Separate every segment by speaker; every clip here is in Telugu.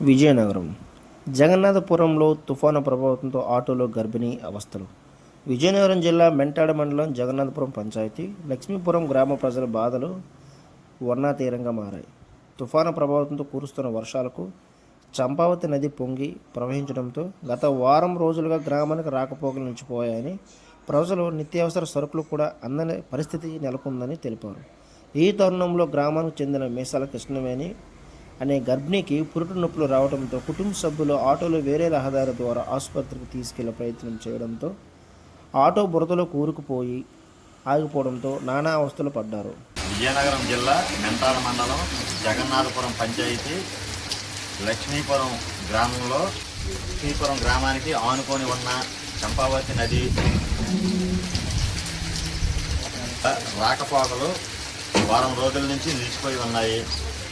Speaker 1: విజయనగరం. జగన్నాథపురంలో తుఫాను ప్రభావంతో ఆటోలో గర్భిణీ అవస్థలు. విజయనగరం జిల్లా మెంటాడ మండలం జగన్నాథపురం పంచాయతీ. లక్ష్మీపురం గ్రామ ప్రజల బాధలు వర్ణాతీరంగా మారాయి. తుఫాను ప్రభావంతో కురుస్తున్న వర్షాలకు చంపావతి నది పొంగి ప్రవహించడంతో గత వారం రోజులుగా గ్రామానికి రాకపోకలు నిలిచిపోయాయని ప్రజలు నిత్యావసర సరుకులు కూడా అందని పరిస్థితి నెలకొందని తెలిపారు. ఈ తరుణంలో గ్రామానికి చెందిన మీసాల కృష్ణవేణి అనే గర్భిణికి పురుటు నొప్పులు రావడంతో కుటుంబ సభ్యులు ఆటోలో వేరే రహదారి ద్వారా ఆసుపత్రికి తీసుకెళ్ళే ప్రయత్నం చేయడంతో ఆటో బురదలో కూరుకుపోయి ఆగిపోవడంతో నానా అవస్థలు పడ్డారు.
Speaker 2: విజయనగరం జిల్లా మెంటాడ మండలం జగన్నాథపురం పంచాయతీ లక్ష్మీపురం గ్రామంలో లక్ష్మీపురం గ్రామానికి ఆనుకొని ఉన్న చంపావతి నది రాకపోకలు వారం రోజుల నుంచి నిలిచిపోయి ఉన్నాయి.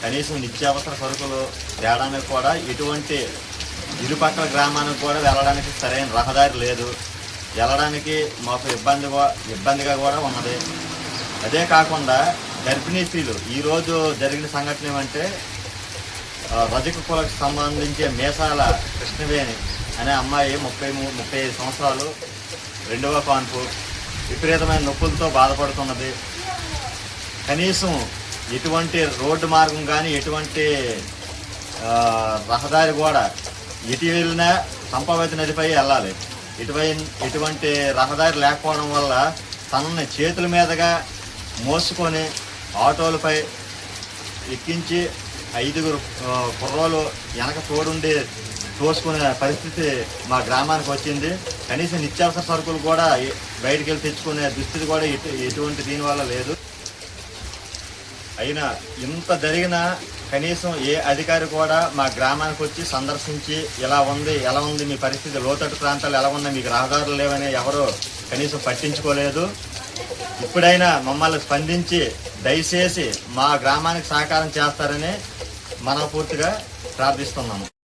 Speaker 2: కనీసం నిత్యావసర సరుకులు తేడానికి కూడా ఎటువంటి ఇరుపక్కల గ్రామానికి కూడా వెళ్ళడానికి సరైన రహదారి లేదు. వెళ్ళడానికి మాకు ఇబ్బందిగా ఇబ్బందిగా కూడా ఉన్నది. అదే కాకుండా గర్భిణీ స్త్రీలు ఈరోజు జరిగిన సంఘటన ఏమంటే రజక కులకు సంబంధించి మేసాల కృష్ణవేణి అనే అమ్మాయి ముప్పై ముప్పై ఐదు సంవత్సరాలు రెండవ కాన్పు విపరీతమైన నొప్పులతో బాధపడుతున్నది. కనీసం ఎటువంటి రోడ్డు మార్గం కానీ ఎటువంటి రహదారి కూడా ఇటు వెళ్ళినా సంపవేత నదిపై వెళ్ళాలి. ఇటువై ఎటువంటి రహదారి లేకపోవడం వల్ల తనని చేతుల మీదుగా మోసుకొని ఆటోలపై ఎక్కించి ఐదుగురు కుర్రోలు వెనక తోడుండి తోసుకునే పరిస్థితి మా గ్రామానికి వచ్చింది. కనీసం నిత్యావసర సరుకులు కూడా బయటికి వెళ్ళి తెచ్చుకునే దుస్థితి కూడా ఎటు ఎటువంటి దీనివల్ల లేదు. అయినా ఇంత జరిగినా కనీసం ఏ అధికారి కూడా మా గ్రామానికి వచ్చి సందర్శించి ఇలా ఉంది ఎలా ఉంది మీ పరిస్థితి లోతట్టు ప్రాంతాలు ఎలా ఉన్నాయి మీకు రహదారులు లేవని ఎవరు కనీసం పట్టించుకోలేదు. ఇప్పుడైనా మమ్మల్ని స్పందించి దయచేసి మా గ్రామానికి సహకారం చేస్తారని మనపూర్తిగా ప్రార్థిస్తున్నాము.